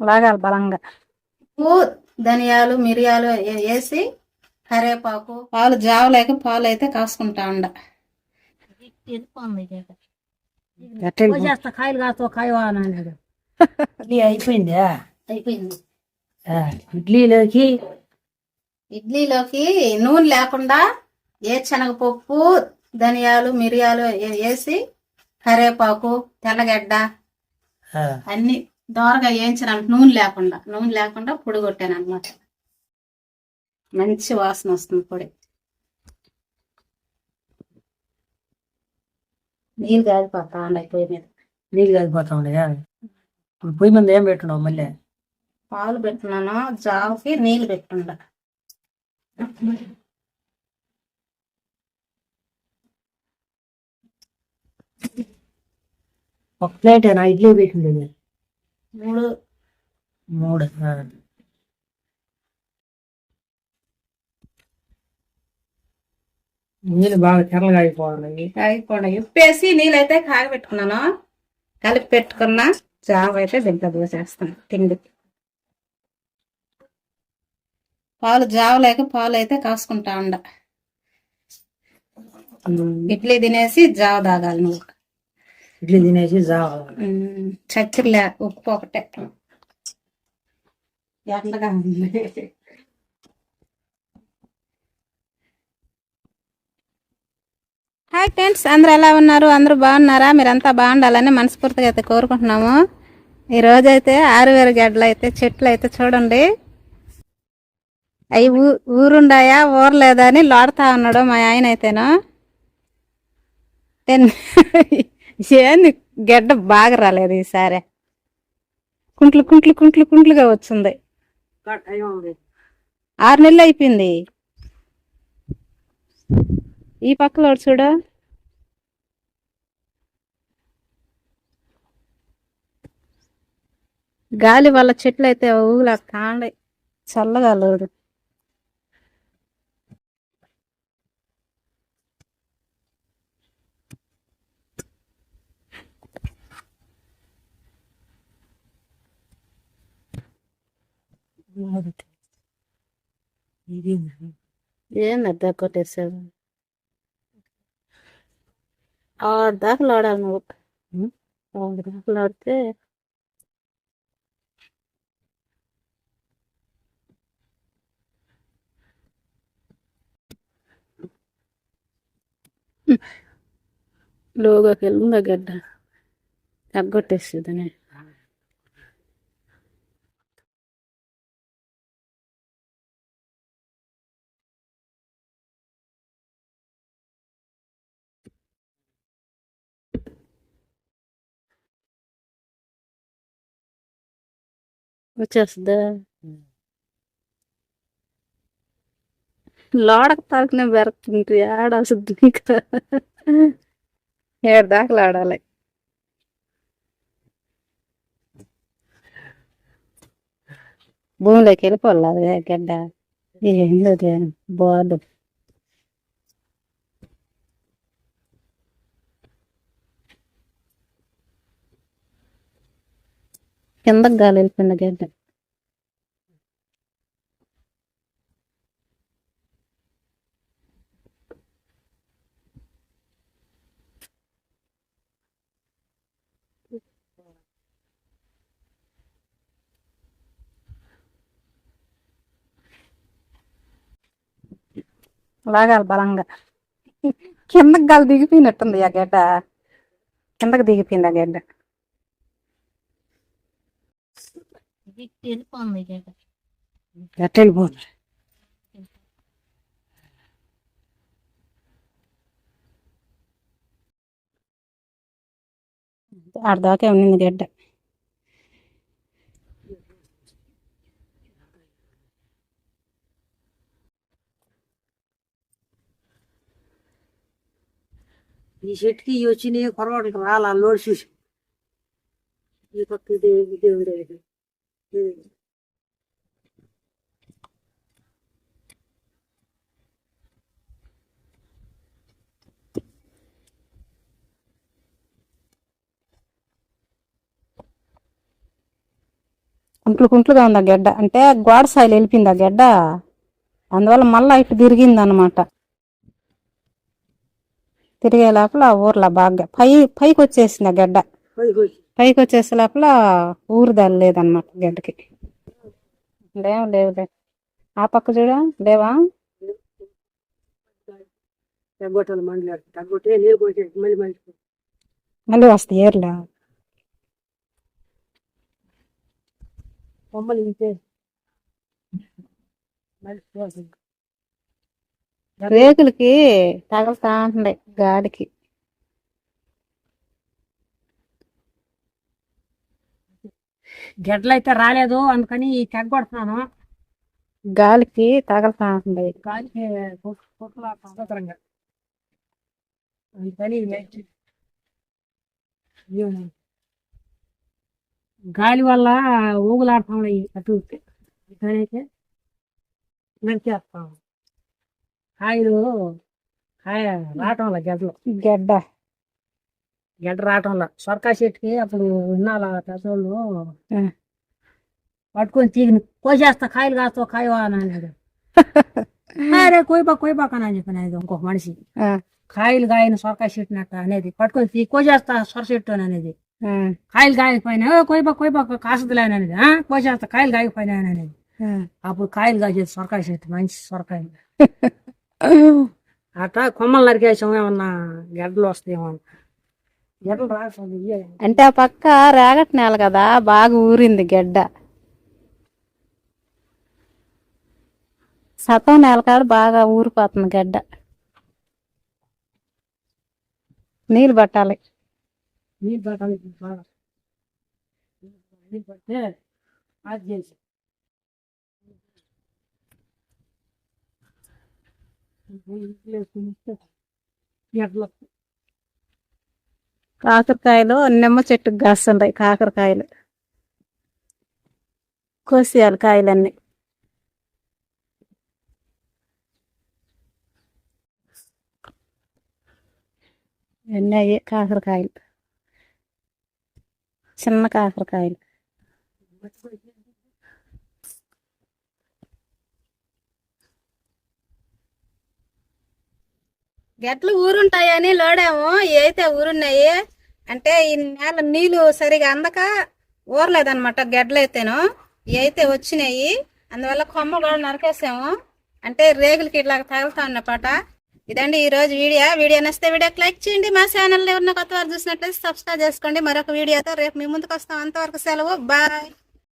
లాగాలి బలంగా. ఉప్పు ధనియాలు మిరియాలు వేసి కరివేపాకు పాలు జావలేక పాలు అయితే కాసుకుంటా ఉండ. కాయలు కాస్తా కాయ అన్నాడు. ఇడ్లీ అయిపోయిందా? అయిపోయింది. ఆ, ఇడ్లీలోకి? ఇడ్లీలోకి నూనె లేకుండా ఏ శనగపప్పు ధనియాలు మిరియాలు వేసి కరివేపాకు తెల్లగడ్డ అన్ని దోరగా వేయించిన నూనె లేకుండా నూనె లేకుండా పొడి కొట్టాను అనమాట మంచి వాసన వస్తుంది పొడి. నీళ్ళు కాగిపోతా ఉండే పొయ్యి మీద. నీళ్ళు ఉండయా ఇప్పుడు పొయ్యి మీద ఏం పెట్టున్నావు మళ్ళీ? పాలు పెట్టున్నాను జావకి నీళ్ళు పెట్టుండ ఒక ప్లేట్ ఇడ్లీ పెట్టిండేది. మూడు మూడు. నీళ్ళు బాగా తెల్లగా అయిపోవాలి. కాగిపోండి ఉప్పేసి నీళ్ళు అయితే కాగబెట్టుకున్నాను. కలిపి పెట్టుకున్న జావ అయితే దీంట్లో పోసేస్తాను తిండి. పాలు జావ లేక పాలు అయితే కాసుకుంటా ఉండ. ఇడ్లీ తినేసి జావ తాగాలి నువ్వు. ఇడ్లీ తినేసి చక్కెరలే ఉప్పు ఒకటే ఎండగా ఉంది హాయ్ ఫ్రెండ్స్ అందరూ ఎలా ఉన్నారు? అందరూ బాగున్నారా? మీరంతా బాగుండాలని మనస్ఫూర్తిగా అయితే కోరుకుంటున్నాము. ఈ రోజైతే ఆరువేరు గడ్డలు అయితే చెట్లు అయితే చూడండి. అవి ఊ ఊరుండాయా ఊరలేదా అని లోడతా ఉన్నాడు మా ఆయన అయితేను ఏంది గడ్డ బాగా రాలేదు ఈసారి. కుంట్లు కుంట్లు కుంట్లు కుంట్లుగా వచ్చింది. ఆరు నెలలు అయిపోయింది. ఈ పక్కలో చూడు. గాలి వల్ల చెట్లు అయితే ఊగులా కాండి చల్లగా లేదు. ఏం అద్దా కొట్టేసావు ఆరు దాకా లోడాలి నువ్వు? ఆరు దాకా లోడితే లోగోకి వెళ్ళిందా గడ్డ తగ్గొట్టేస్తుందని వచ్చేస్తుందా. లోడక తాకునే బెరతుంది ఏడ వస్తుంది ఏడు దాకలు ఆడాలి. భూమిలోకి వెళ్ళిపోవాలి గడ్డ. ఏం లేదు బోర్డు కిందకి గాలి వెళ్ళిపోయింది గడ్డ లాగాలి బలంగా. కిందకి గాలి దిగిపోయినట్టుంది ఆ గడ్డ కిందకి దిగిపోయింది ఆ గడ్డ ఎట్ట వెళ్ళిపోతుంది ఆడదాకే ఉన్నింది గడ్డ ఈ చెట్టుకి వచ్చినాయి పొరపాటు రాలా లోడ్ చూసి ఈ పక్క ఉండేది ఇది. కుంట్లు కుంట్లుగా ఉంది ఆ గడ్డ. అంటే గోడ సాయిలు వెళ్ళిపోయింది ఆ అందువల్ల మళ్ళా ఇటు తిరిగింది అనమాట తిరిగే లోపల ఊర్లో బాగా పై పైకి వచ్చేసింది ఆ గడ్డ. పైకి వచ్చేసే లోపల ఊరు లేదనమాట గడ్డకి. లేవు లేవులే ఆ పక్క చూడ లేవా? మళ్ళీ వస్తాయి ఏర్లా. ఇంతే పోతుంది. రేకులకి తగలుతా ఉంటున్నాయి గాలికి గెడ్డలు అయితే రాలేదు అందుకని తగ్గొడుతున్నాను గాలికి తగలుతా గాలికి స్వతంత్రంగా అందుకని. గాలి వల్ల ఊగులాడుతా ఉన్నాయి అటు. అందుకనైతే నడిచేస్తాం కాయలు కాయ రావటం వల్ల గెడ్డలు. గడ్డ. గెడ్డ రావటం వల్ల సొరకాయ చెట్టుకి అప్పుడు విన్నాల పెద్దోళ్ళు. పట్టుకొని తీగిన కోసేస్తా కాయలు కాస్తా కాయవా అని అన్నాడు. అరే కోయిబా కోయిబాక అని చెప్పిన ఇంకొక మనిషి. కాయలు కాయని సొరకాయ చెట్టునట్ట అనేది పట్టుకొని తీ కోసేస్తా సొర చెట్టు అని అనేది. కాయలు కాయకపోయినా కోయిబా కోయిబా కాసదులే అని అనేది. కోసేస్తా కాయలు కాయకపోయినా అని అనేది. అప్పుడు కాయలు కాసేది సొరకాయ చెట్టు మంచి సొరకాయలు అట్లా కొమ్మలు నరికేసాం ఏమన్నా గెడ్డలు వస్తాయేమో అని. గెడ్డలు రాకపోతే ఇయ్యే. అంటే ఆ పక్క రేగటి నేల కదా బాగా ఊరింది గడ్డ. సతం నేల కాడ బాగా ఊరిపోతుంది గడ్డ. నీళ్ళు పట్టాలి. నీళ్ళు పట్టాలి నీళ్ళు పడితే అది చేసి. కాకరకాయలు నిమ్మ చెట్టుకు కాస్తుంటాయి కాకరకాయలు. కోసేయాలి కాయలన్నీ. ఇవన్నీ అయ్యే కాకరకాయలు. చిన్న కాకరకాయలు. గట్లు ఊరుంటాయని లోడాము. అయితే ఊరున్నాయి అంటే ఈ నేల నీళ్ళు సరిగా అందక ఊరలేదనమాట గడ్డలైతేను అయితే వచ్చినాయి అందువల్ల కొమ్మలు కూడా నరికేసాము. అంటే రేగులకి ఇట్లా తగులుతా ఉన్నపాట ఇదండి ఈ రోజు వీడియో. వీడియో నచ్చితే వీడియోకి లైక్ చేయండి. మా ఛానల్ ఎవరిన కొత్త వారు చూసినట్లయితే సబ్స్క్రైబ్ చేసుకోండి. మరొక వీడియోతో రేపు మీ ముందుకు వస్తాం. అంతవరకు సెలవు. బాయ్.